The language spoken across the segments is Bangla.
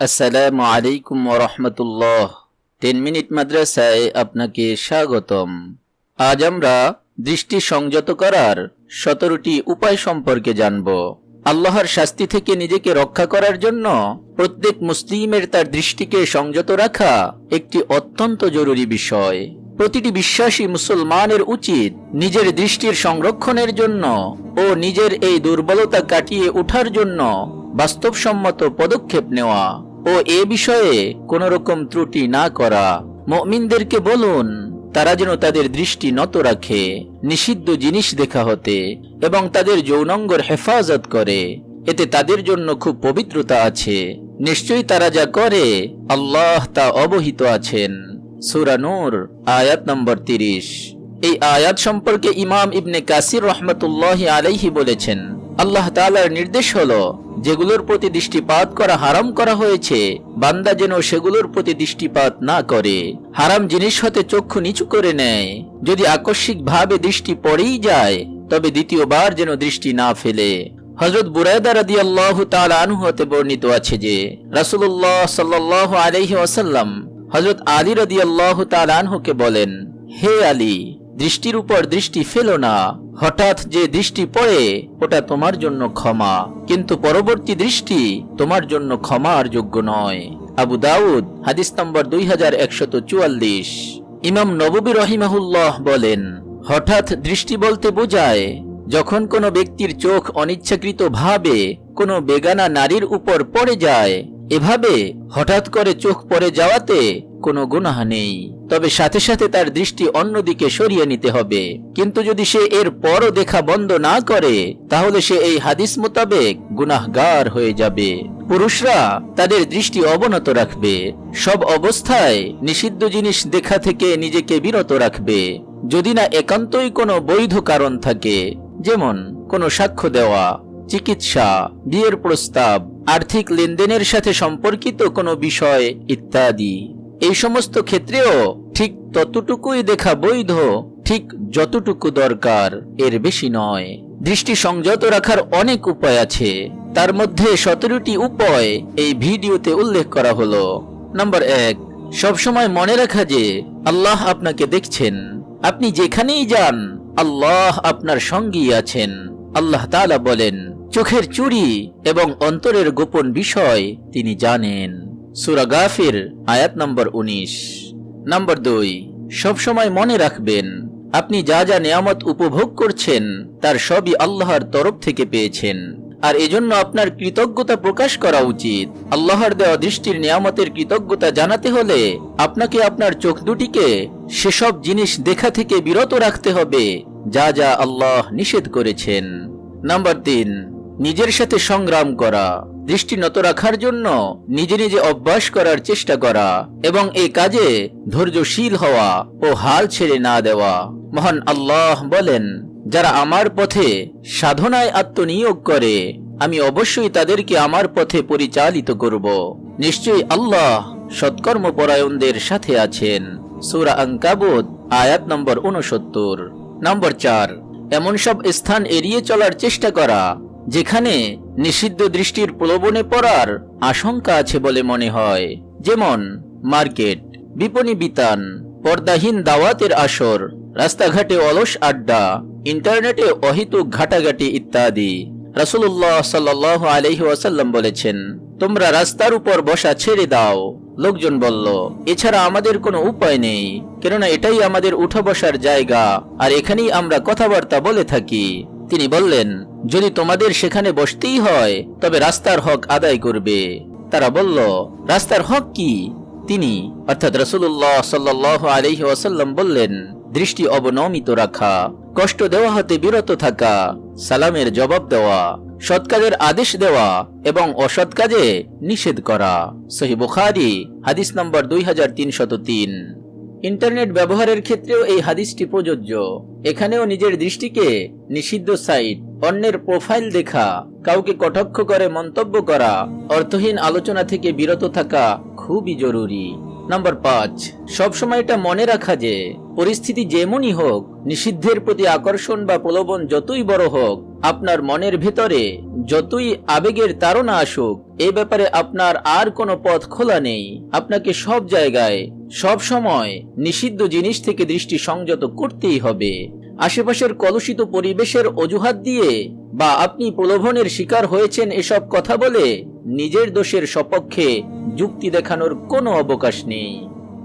আসসালামু আলাইকুম রহমতুল্লাহ। টেন মিনিট মাদ্রাসায় আপনাকে স্বাগতম। আজ আমরা দৃষ্টি সংযত করার সতেরোটি উপায় সম্পর্কে জানব। আল্লাহর শাস্তি থেকে নিজেকে রক্ষা করার জন্য প্রত্যেক মুসলিমের তার দৃষ্টিকে সংযত রাখা একটি অত্যন্ত জরুরি বিষয়। প্রতিটি বিশ্বাসী মুসলমানের উচিত নিজের দৃষ্টির সংরক্ষণের জন্য ও নিজের এই দুর্বলতা কাটিয়ে ওঠার জন্য বাস্তবসম্মত পদক্ষেপ নেওয়া। ও এ বিষয়ে কোন রকম ত্রুটি না করা। মমিনদেরকে বলুন, তারা যেন তাদের দৃষ্টি নত রাখে, নিষিদ্ধ জিনিস দেখা হতে এবং তাদের যৌনঙ্গর হেফাজত করে। এতে তাদের জন্য খুব পবিত্রতা আছে। নিশ্চয়ই তারা যা করে, আল্লাহ তা অবহিত আছেন। সুরানুর আয়াত নম্বর তিরিশ। এই আয়াত সম্পর্কে ইমাম ইবনে কাসির রহমতুল্লাহ আলাইহি বলেছেন, আল্লাহ তাআলার নির্দেশ হলো যেগুলোর প্রতি দৃষ্টিপাত করা হারাম করা হয়েছে, বান্দা যেন সেগুলোর প্রতি দৃষ্টিপাত না করে। হারাম জিনিস হতে চক্ষু নিচু করে নেয়। যদি আকস্মিক ভাবে দৃষ্টি পড়েই যায়, তবে দ্বিতীয়বার যেন দৃষ্টি না ফেলে। হজরত বুরায়দা রাদি আল্লাহ আনহু হতে বর্ণিত আছে যে রাসুল্লাহ সাল্লাহ আলহি ওয়াসাল্লাম হজরত আলী রাদি আল্লাহ আনহুকে বলেন, হে আলী দৃষ্টির উপর দৃষ্টি ফেলো না। হঠাৎ যে দৃষ্টি পড়ে, ওটা তোমার জন্য ক্ষমা। কিন্তু পরবর্তী দৃষ্টি তোমার জন্য ক্ষমার যোগ্য নয়। আবু দাউদ, হাদিস নম্বর দুই হাজার একশত চুয়াল্লিশ। ইমাম নববী রহিমাহুল্লাহ বলেন, হঠাৎ দৃষ্টি বলতে বোঝায়, যখন কোনো ব্যক্তির চোখ অনিচ্ছাকৃত ভাবে কোনো বেগানা নারীর উপর পড়ে যায়, এভাবে হঠাৎ করে চোখ পড়ে যাওয়াতে কোনো গুনাহ নেই। তবে সাথে সাথে তার দৃষ্টি অন্যদিকে সরিয়ে নিতে হবে। কিন্তু যদি সে এর পরও দেখা বন্ধ না করে, তাহলে সে এই হাদিস মোতাবেক গুনাহগার হয়ে যাবে। পুরুষরা তাদের দৃষ্টি অবনত রাখবে। সব অবস্থায় নিষিদ্ধ জিনিস দেখা থেকে নিজেকে বিরত রাখবে। যদি না একান্তই কোনো বৈধ কারণ থাকে, যেমন কোনো সাক্ষ্য দেওয়া, চিকিৎসা, বিয়ের প্রস্তাব, আর্থিক লেনদেনের সাথে সম্পর্কিত কোনো বিষয় ইত্যাদি। এই সমস্ত ক্ষেত্রেও ঠিক ততটুকুই দেখা বৈধ, ঠিক যতটুকু দরকার, এর বেশি নয়। দৃষ্টি সংযত রাখার অনেক উপায় আছে। তার মধ্যে সতেরোটি উপায় এই ভিডিওতে উল্লেখ করা হলো। নাম্বার এক, সবসময় মনে রাখা যে আল্লাহ আপনাকে দেখছেন। আপনি যেখানেই যান, আল্লাহ আপনার সঙ্গী আছেন। আল্লাহ তাআলা বলেন, চোখের চুরি এবং অন্তরের গোপন বিষয় তিনি জানেন। সুরা গাফির, আয়াত নম্বর উনিশ। নম্বর দুই সবসময় মনে রাখবেন, আপনি যা যা নিয়ামত উপভোগ করছেন, তার সবই আল্লাহর তরফ থেকে পেয়েছেন। আর এজন্য আপনার কৃতজ্ঞতা প্রকাশ করা উচিত। আল্লাহর দেওয়া দৃষ্টির নিয়ামতের কৃতজ্ঞতা জানাতে হলে আপনাকে আপনার চোখ দুটিকে সেসব জিনিস দেখা থেকে বিরত রাখতে হবে, যা যা আল্লাহ নিষেধ করেছেন। নাম্বার তিন, নিজের সাথে সংগ্রাম করা। দৃষ্টি নত রাখার জন্য নিজে নিজে অভ্যাস করার চেষ্টা করা এবং এই কাজে ধৈর্যশীল হওয়া ও হাল ছেড়ে না দেওয়া। মহান আল্লাহ বলেন, যারা আমার পথে সাধনায় আত্মনিয়োগ করে, আমি অবশ্যই তাদেরকে আমার পথে পরিচালিত করব। নিশ্চয়ই আল্লাহ সৎকর্মপরায়ণদের সাথে আছেন। সুরা আঙ্কাবুদ আয়াত নম্বর উনসত্তর নম্বর চার, এমন সব স্থান এড়িয়ে চলার চেষ্টা করা যেখানে নিষিদ্ধ দৃষ্টির প্রলোভনে পড়ার আশঙ্কা আছে বলে মনে হয়। যেমন মার্কেট, বিপণী বিতান, পর্দাহীন দাওয়াতের আসর, রাস্তাঘাটে অলস আড্ডা, ইন্টারনেটে অহিতুক ঘাটাঘাটি ইত্যাদি। রাসুল্লাহ সাল্লাহ আলহি ওয়াসাল্লাম বলেছেন, তোমরা রাস্তার উপর বসা ছেড়ে দাও। লোকজন বলল, এছাড়া আমাদের কোনো উপায় নেই, কেননা এটাই আমাদের উঠা বসার জায়গা, আর এখানেই আমরা কথাবার্তা বলে থাকি। তিনি বললেন, যদি তোমাদের সেখানে বসতেই হয়, তবে রাস্তার হক আদায় করবে। তারা বলল, রাস্তার হক কি? তিনি, অর্থাৎ রসুল্লাহ সাল্লাহ আলহি ওয়াসাল্লাম বললেন, দৃষ্টি অবনমিত রাখা, কষ্ট দেওয়া হতে বিরত থাকা, সালামের জবাব দেওয়া সৎ কাজের আদেশ দেওয়া এবং অসৎ কাজে নিষেধ করা। সহি বুখারি, হাদিস নম্বর দুই হাজার তিনশত তিন। ইন্টারনেট ব্যবহারের ক্ষেত্রেও এই হাদিসটি প্রযোজ্য। এখানেও নিজের দৃষ্টিকে নিষিদ্ধ সাইট, অন্যের প্রোফাইল দেখা, কাউকে কটাক্ষ করে মন্তব্য করা, অর্থহীন আলোচনা থেকে বিরত থাকা খুবই জরুরি। নাম্বার পাঁচ, সবসময় এটা মনে রাখা যে, পরিস্থিতি যেমনই হোক, নিষিদ্ধের প্রতি আকর্ষণ বা প্রলোভন যতই বড় হোক আপনার মনের ভেতরে যতই আবেগের তাড়না আসুক, এ ব্যাপারে আপনার আর কোনো পথ খোলা নেই। আপনাকে সব জায়গায়, সব সময় নিষিদ্ধ জিনিস থেকে দৃষ্টি সংযত করতেই হবে। আশেপাশের কলুষিত পরিবেশের অজুহাত দিয়ে বা আপনি প্রলোভনের শিকার হয়েছেন এসব কথা বলে নিজের দোষের সপক্ষে যুক্তি দেখানোর কোনো অবকাশ নেই।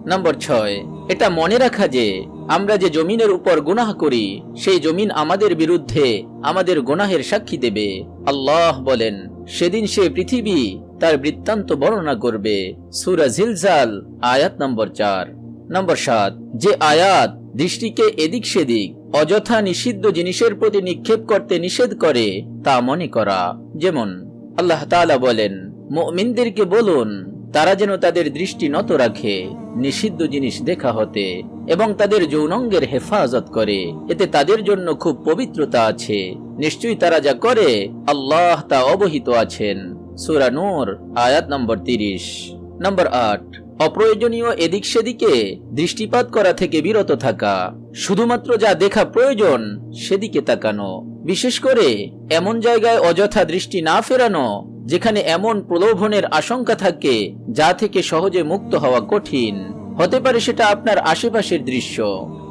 নম্বর ছয়। এটা মনে রাখা যে, আমরা যে জমিনের উপর গুনাহ করি, সেই জমিন আমাদের বিরুদ্ধে আমাদের গুনাহের সাক্ষী দেবে। আল্লাহ বলেন, সেদিন সে পৃথিবী তার বৃত্তান্ত বর্ণনা করবে। সুরা জিলজাল, আয়াত নম্বর চার। নম্বর সাত, যে আয়াত দৃষ্টিকে এদিক সেদিক, অযথা নিষিদ্ধ জিনিসের প্রতি নিক্ষেপ করতে নিষেধ করে, তা মনে করা। যেমন, আল্লাহ বলেন, মুমিনদেরকে বলুন তারা যেন তাদের দৃষ্টি নত রাখে, নিষিদ্ধ জিনিস দেখা হতে, এবং তাদের যৌনঙ্গের হেফাজত করে। এতে তাদের জন্য খুব পবিত্রতা আছে। নিশ্চয়ই তারা যা করে, আল্লাহ তা অবহিত আছেন। সুরা নূর, আয়াত নম্বর তিরিশ। নম্বর আট, অপ্রয়োজনীয় এদিক সেদিকে দৃষ্টিপাত করা থেকে বিরত থাকা। শুধুমাত্র যা দেখা প্রয়োজন, সেদিকে তাকানো। বিশেষ করে, এমন জায়গায় অযথা দৃষ্টি না ফেরানো যেখানে এমন প্রলোভনের আশঙ্কা থাকে, যা থেকে সহজে মুক্ত হওয়া কঠিন। হতে পারে সেটা আপনার আশেপাশের দৃশ্য,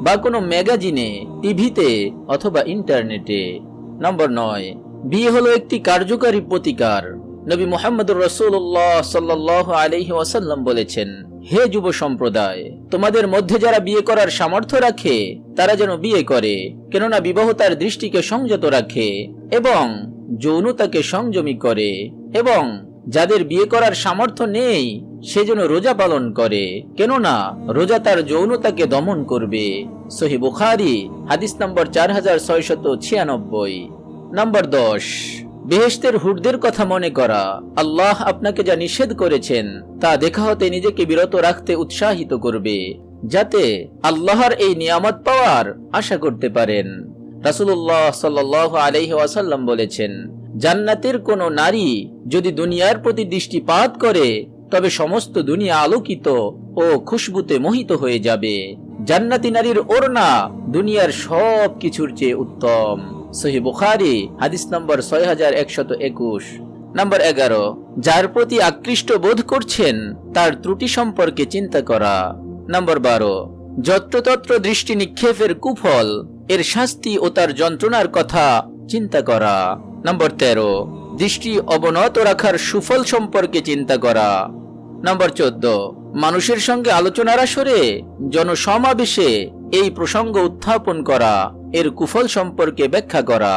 বা কোনো ম্যাগাজিনে, টিভিতে, অথবা ইন্টারনেটে। নম্বর নয়, বিয়ে হলো একটি কার্যকারী প্রতিকার। নবী মোহাম্মদ রসুল্লাহ সাল্লাহ আলহি ওয়াসাল্লাম বলেছেন, হে যুব সম্প্রদায়, তোমাদের মধ্যে যারা বিয়ে করার সামর্থ্য রাখে, তারা যেন বিয়ে করে। কেননা বিবাহ তার দৃষ্টিকে সংযত রাখে এবং যৌনতাকে সংযমী করে এবং যাদের বিয়ে করার সামর্থ্য নেই, সে যেন রোজা পালন করে। কেননা, রোজা তার যৌনতাকে দমন করবে। সহি বুখারি, হাদিস নম্বর চার হাজার ছয়শত ছিয়ানব্বই। নম্বর দশ বেহেস্তের হুডদের কথা মনে করা। আল্লাহ আপনাকে যা নিষেধ করেছেন, তা দেখা হতে নিজেকে বিরত রাখতে উৎসাহিত করবে, যাতে আল্লাহর এই নিয়ামত পাওয়ার আশা করতে পারেন। রাসুল্লাহ সাল আলহি ওয়াসাল্লাম বলেছেন, জান্নাতের কোন নারী যদি দুনিয়ার প্রতি দৃষ্টিপাত করে, তবে সমস্ত দুনিয়া আলোকিত ও খুশবুতে মোহিত হয়ে যাবে। জান্নাতি নারীর ওড়না দুনিয়ার সব কিছুর চেয়ে উত্তম। সহি বুখারি, হাদিস নম্বর ছয় হাজার একশত একুশ। নম্বর এগারো, যার প্রতি আকৃষ্ট বোধ করছেন, তার ত্রুটি সম্পর্কে চিন্তা করা। নম্বর বারো, যত্রতত্র দৃষ্টি নিক্ষেপের কুফল এর শাস্তি ও তার যন্ত্রণার কথা চিন্তা করা। নম্বর তেরো, দৃষ্টি অবনত রাখার সুফল সম্পর্কে চিন্তা করা। নম্বর চোদ্দ, মানুষের সঙ্গে আলোচনার আসরে জনসমাবেশে এই প্রসঙ্গ উত্থাপন করা, এর কুফল সম্পর্কে ব্যাখ্যা করা।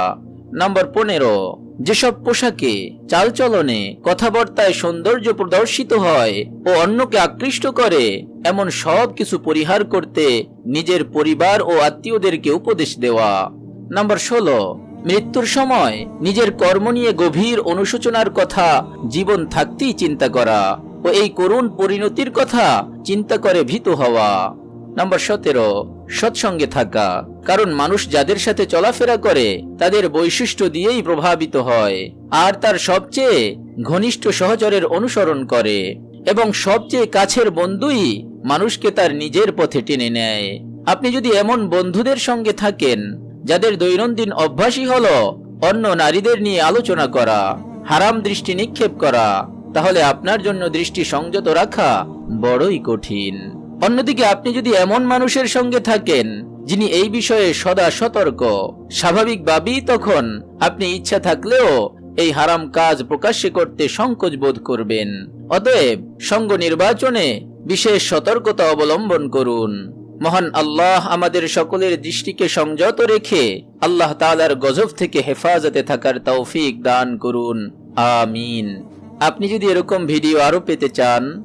নম্বর পনেরো। যেসব পোশাকে চালচলনে কথাবার্তায় সৌন্দর্য প্রদর্শিত হয় ও অন্যকে আকৃষ্ট করে, এমন সব কিছু পরিহার করতে নিজের পরিবার ও আত্মীয়দেরকে উপদেশ দেওয়া। নম্বর ষোলো। মৃত্যুর সময় নিজের কর্ম নিয়ে গভীর অনুশোচনার কথা জীবন থাকতেই চিন্তা করা ও এই করুণ পরিণতির কথা চিন্তা করে ভীত হওয়া। নম্বর সতেরো। সৎসঙ্গে থাকা। কারণ মানুষ যাদের সাথে চলাফেরা করে, তাদের বৈশিষ্ট্য দিয়েই প্রভাবিত হয়। আর তার সবচেয়ে ঘনিষ্ঠ সহচরের অনুসরণ করে। এবং সবচেয়ে কাছের বন্ধুই মানুষকে তার নিজের পথে টেনে নেয়। আপনি যদি এমন বন্ধুদের সঙ্গে থাকেন, যাদের দৈনন্দিন অভ্যাসই হল অন্য নারীদের নিয়ে আলোচনা করা, হারাম দৃষ্টি নিক্ষেপ করা, তাহলে আপনার জন্য দৃষ্টি সংযত রাখা বড়ই কঠিন। অন্যদিকে আপনি যদি এমন মানুষের সঙ্গে থাকেন, যিনি এই বিষয়ে সদা সতর্ক, স্বাভাবিকভাবেই তখন আপনি ইচ্ছা থাকলেও এই হারাম কাজ প্রকাশ্যে করতে সংকোচ বোধ করবেন। অতএব সঙ্গ নির্বাচনে বিশেষ সতর্কতা অবলম্বন করুন। মহান আল্লাহ আমাদের সকলের দৃষ্টিকে সংযত রেখে আল্লাহ তালার গজব থেকে হেফাজতে থাকার তৌফিক দান করুন। আমিন। আপনি যদি এরকম ভিডিও আরও পেতে চান